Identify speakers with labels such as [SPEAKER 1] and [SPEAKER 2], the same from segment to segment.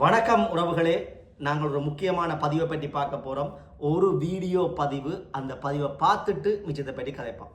[SPEAKER 1] வணக்கம் உறவுகளே. நாங்கள் ஒரு முக்கியமான பதிவை பற்றி பார்க்க போகிறோம் ஒரு வீடியோ பதிவு. அந்த பதிவை பார்த்துட்டு மிச்சத்தை பற்றி கதைப்போம்.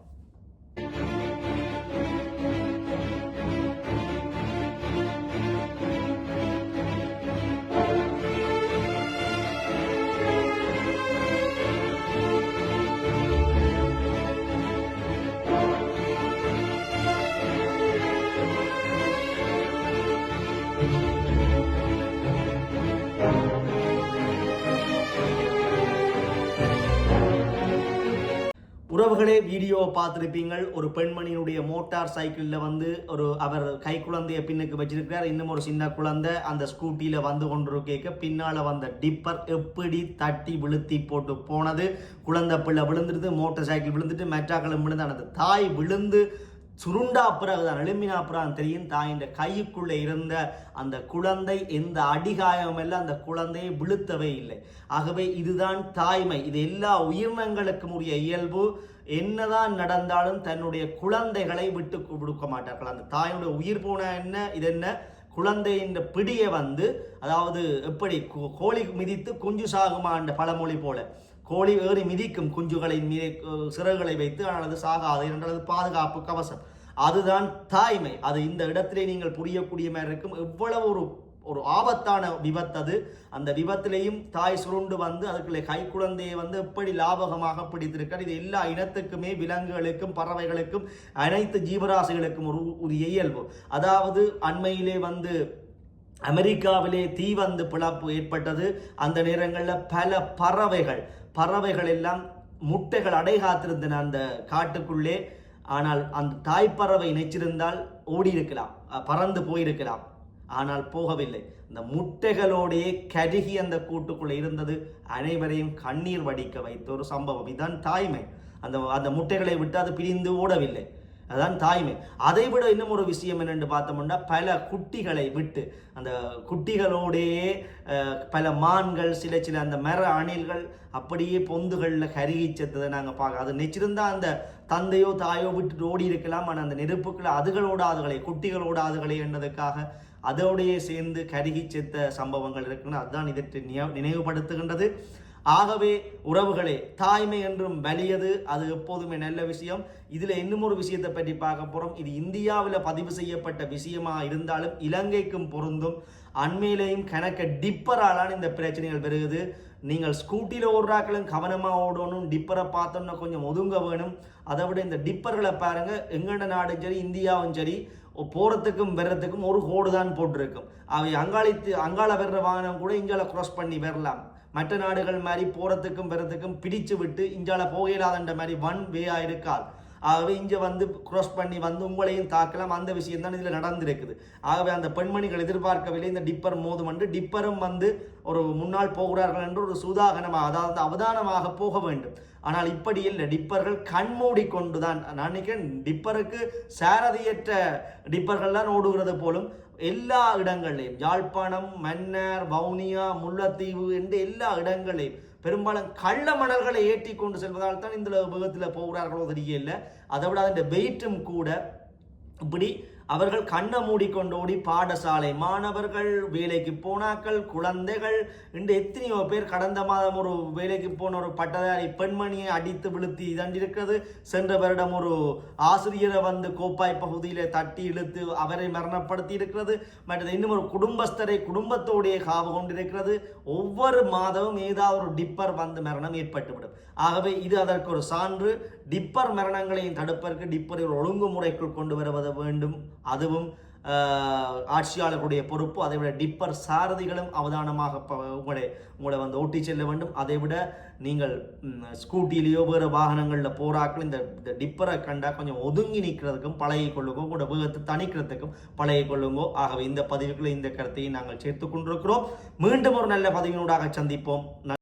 [SPEAKER 1] உறவுகளே வீடியோ பார்த்துருப்பீங்கள். ஒரு பெண்மணியினுடைய மோட்டார் சைக்கிளில் வந்து ஒரு அவர் கை குழந்தைய பின்னுக்கு வச்சிருக்கிறார். இன்னும் ஒரு சின்ன குழந்தை அந்த ஸ்கூட்டியில் வந்து கொண்டிருக்க பின்னால் வந்த டிப்பர் எப்படி தட்டி விழுத்தி போட்டு போனது? குழந்தை பிள்ளை விழுந்துருது மோட்டார் சைக்கிள் விழுந்துட்டு மெட்டாக்களும் விழுந்து அந்த தாய் விழுந்து சுருண்டா பிறகுதான் எழுமினா பிறகு தெரியும். தாயின் கைக்குள்ளே இருந்த அந்த குழந்தை எந்த அடிகாயமெல்லாம் அந்த குழந்தையை விழுத்தவே இல்லை. ஆகவே இதுதான் தாய்மை. இது எல்லா உயிரினங்களுக்கும் உரிய இயல்பு. என்னதான் நடந்தாலும் தன்னுடைய குழந்தைகளை விட்டு கொடுக்க மாட்டார்கள். அந்த தாயினுடைய உயிர் போன என்ன? இது என்ன? குழந்தையின் பிடியை வந்து அதாவது எப்படி கோழி மிதித்து குஞ்சு சாகுமா என்ற பழமொழி போல. கோழி ஏறி மிதிக்கும் குஞ்சுகளை மீது சிறகுகளை வைத்து ஆனால் அது சாகாது. என்றது பாதுகாப்பு கவசம். அதுதான் தாய்மை. அது இந்த இடத்திலே நீங்கள் புரியக்கூடிய மாதிரி இருக்கும். எவ்வளவு ஒரு ஒரு ஆபத்தான விபத்து அது. அந்த விபத்திலையும் தாய் சுருண்டு வந்து அதுக்குள்ளே கை குழந்தையை வந்து எப்படி லாபகமாக பிடித்திருக்கார் இது எல்லா இனத்துக்குமே விலங்குகளுக்கும் பறவைகளுக்கும் அனைத்து ஜீவராசிகளுக்கும் ஒரு ஒரு இயல்பு. அதாவது அண்மையிலே வந்து அமெரிக்காவிலே தீ வந்து பிளப்பு ஏற்பட்டது. அந்த நேரங்களில் பல பறவைகள் பறவைகள் எல்லாம் முட்டைகள் அடை காத்திருந்தன அந்த காட்டுக்குள்ளே. ஆனால் அந்த தாய்ப்பறவை நினைச்சிருந்தால் ஓடி இருக்கலாம் பறந்து போயிருக்கலாம். ஆனால் போகவில்லை. இந்த முட்டைகளோடையே கருகி அந்த கூட்டுக்குள்ளே இருந்தது. அனைவரையும் கண்ணீர் வடிக்க வைத்த ஒரு சம்பவம். இதுதான் தாய்மை. அந்த அந்த முட்டைகளை விட்டு அது பிரிந்து ஓடவில்லை. அதுதான் தாய்மை. அதை விட இன்னும் ஒரு விஷயம் என்னென்று பார்த்தோம்னா பல குட்டிகளை விட்டு அந்த குட்டிகளோடையே பல மான்கள் சில சில அந்த மர அணில்கள் அப்படியே பொந்துகளில் கருகி செத்ததை நாங்கள் பார்க்க அது நெச்சிருந்தா அந்த தந்தையோ தாயோ விட்டு ஓடி இருக்கலாம். ஆனால் அந்த நெருப்புக்களை அதுகளோட அதுகளை குட்டிகளோட அதுகளை என்னதுக்காக அதோடையே சேர்ந்து கருகி செத்த சம்பவங்கள் இருக்குன்னு அதுதான் இதற்கு நினைவுபடுத்துகின்றது. ஆகவே உறவுகளே தாய்மை என்றும் வலியது அது எப்போதுமே நல்ல விஷயம். இதில் இன்னும் ஒரு விஷயத்தை பற்றி பார்க்க போகிறோம் இது இந்தியாவில் பதிவு செய்யப்பட்ட விஷயமா இருந்தாலும் இலங்கைக்கும் பொருந்தும். அண்மையிலையும் கணக்க டிப்பராலான இந்த பிரச்சனைகள் பெருகுது. நீங்கள் ஸ்கூட்டியில் ஓடுறாக்களும் கவனமாக ஓடணும் டிப்பரை பார்த்தோன்னா கொஞ்சம் ஒதுங்க வேணும். அதை விட இந்த டிப்பர்களை பாருங்கள் எங்கண்ட நாடும் சரி இந்தியாவும் சரி போகிறதுக்கும் வர்றதுக்கும் ஒரு கோடு தான் போட்டிருக்கும். அவை அங்காளித்து அங்காள வர்ற வாகனம் கூட இங்கால க்ராஸ் பண்ணி வரலாம். மற்ற நாடுகள் மாதிரி போகிறதுக்கும் பெறத்துக்கும் பிடிச்சு விட்டு இஞ்சால போகலாதன்ற மாதிரி ஒன் வேயாக இருக்காது ஆகவே இங்கே வந்து க்ராஸ் பண்ணி வந்து உங்களையும் தாக்கலாம். அந்த விஷயம் தான் இதில் நடந்திருக்குது. ஆகவே அந்த பெண்மணிகள் எதிர்பார்க்கவில்லை. இந்த டிப்பர் மோதும் வந்து டிப்பரும் வந்து ஒரு முன்னால் போகிறார்கள் என்று ஒரு சூதாகனமாக அதாவது அவதானமாக போக வேண்டும். ஆனால் இப்படி இல்லை. டிப்பர்கள் கண்மூடி கொண்டு தான் நான் நினைக்கிறேன் டிப்பருக்கு சாரதியற்ற டிப்பர்கள்லாம் ஓடுகிறது போலும் எல்லா இடங்களையும் யாழ்ப்பாணம் மன்னர் வவுனியா முல்லைத்தீவு என்று எல்லா இடங்களையும் பெரும்பாலும் கள்ள மணல்களை ஏற்றி கொண்டு செல்வதால் தான் இந்த விபத்தில் போகிறார்களோ தெரியல. அதை விட அதன் வெயிட்டும் கூட இப்படி அவர்கள் கண்ணை மூடிக்கொண்டோடி பாடசாலை. மாணவர்கள் வேலைக்கு போனாக்கள் குழந்தைகள். இன்று எத்தனையோ பேர் கடந்த மாதம் ஒரு வேலைக்கு போன ஒரு பட்டதாரி பெண்மணியை அடித்து விழுத்தி தண்டிருக்கிறது சென்ற வருடம் ஒரு ஆசிரியரை வந்து கோப்பாய் பகுதியில் தட்டி இழுத்து அவரை மரணப்படுத்தி இருக்கிறது மற்றது இன்னும் ஒரு குடும்பஸ்தரை குடும்பத்தோடைய காவு கொண்டிருக்கிறது. ஒவ்வொரு மாதமும் ஏதாவது ஒரு டிப்பர் வந்து மரணம் ஏற்பட்டுவிடும். ஆகவே இது அதற்கு ஒரு சான்று. டிப்பர் மரணங்களையும் தடுப்பதற்கு டிப்பரை ஒரு ஒழுங்குமுறைக்குள் கொண்டு வருவது வேண்டும். அதுவும் ஆட்சியாளர்களுடைய பொறுப்பு அதை விட டிப்பர் சாரதிகளும் அவதானமாக உங்களை உங்களை வந்து ஓட்டி செல்ல வேண்டும். அதை விட நீங்கள் ஸ்கூட்டிலேயோ வேறு வாகனங்களில் போராக்கள் இந்த இந்த டிப்பரை கண்டால் கொஞ்சம் ஒதுங்கி நிற்கிறதுக்கும் பழகி கொள்ளுங்கோ கூட வேகத்தை தணிக்கிறதுக்கும் பழகி கொள்ளுங்கோ. ஆகவே இந்த பதிவுகளை இந்த கருத்தையும் நாங்கள் சேர்த்து கொண்டிருக்கிறோம். மீண்டும் ஒரு நல்ல பதிவினூடாக சந்திப்போம்.